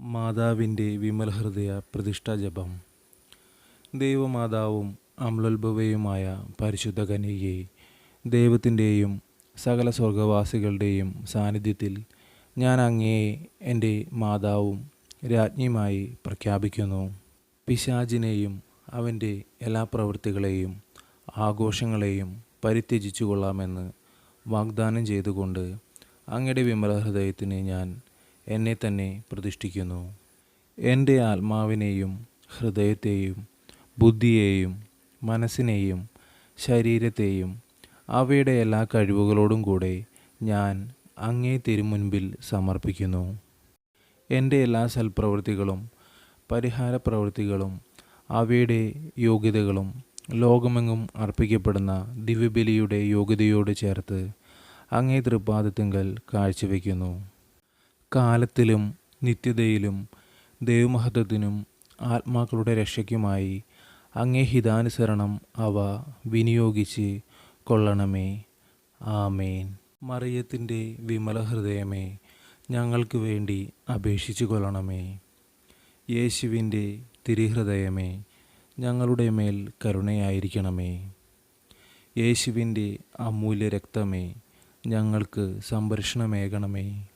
മാതാവിന്റെ വിമലഹൃദയ പ്രതിഷ്ഠാജപം ദൈവമാതാവും അമ്ലോത്ഭവയുമായ പരിശുദ്ധ കനികയെ ദൈവത്തിന്റെയും സകല സ്വർഗവാസികളുടെയും സാന്നിധ്യത്തിൽ ഞാൻ അങ്ങയെ എന്റെ മാതാവും രാജ്ഞിയുമായി പ്രഖ്യാപിക്കുന്നു. പിശാചിനെയും അവന്റെ എല്ലാ പ്രവൃത്തികളെയും ആഘോഷങ്ങളെയും പരിത്യജിച്ചു കൊള്ളാമെന്ന് വാഗ്ദാനം ചെയ്തുകൊണ്ട് അങ്ങയുടെ വിമല ഹൃദയത്തിന് ഞാൻ എന്നെ തന്നെ പ്രതിഷ്ഠിക്കുന്നു. എന്റെ ആത്മാവിനെയും ഹൃദയത്തെയും ബുദ്ധിയെയും മനസ്സിനെയും ശരീരത്തെയും അവയുടെ എല്ലാ കഴിവുകളോടും കൂടെ ഞാൻ അങ്ങേ തിരുമുൻപിൽ സമർപ്പിക്കുന്നു. എന്റെ എല്ലാ സൽപ്രവൃത്തികളും പരിഹാര പ്രവൃത്തികളും അവയുടെ യോഗ്യതകളും ലോകമെങ്ങും അർപ്പിക്കപ്പെടുന്ന ദിവ്യബലിയുടെ യോഗ്യതയോട് ചേർത്ത് അങ്ങേ തൃപ്പാദത്തിങ്കൽ കാഴ്ചവെക്കുന്നു. കാലത്തിലും നിത്യതയിലും ദൈവമഹത്വത്തിനും ആത്മാക്കളുടെ രക്ഷയ്ക്കുമായി അങ്ങേ ഹിതാനുസരണം അവ വിനിയോഗിച്ച് കൊള്ളണമേ. ആമേൻ. മറിയത്തിന്റെ വിമല ഹൃദയമേ ഞങ്ങൾക്ക് വേണ്ടി അപേക്ഷിച്ചു കൊള്ളണമേ. യേശുവിന്റെ തിരിഹൃദയമേ ഞങ്ങളുടെ മേൽ കരുണയായിരിക്കണമേ. യേശുവിന്റെ അമൂല്യ രക്തമേ ഞങ്ങൾക്ക് സംരക്ഷണമേകണമേ.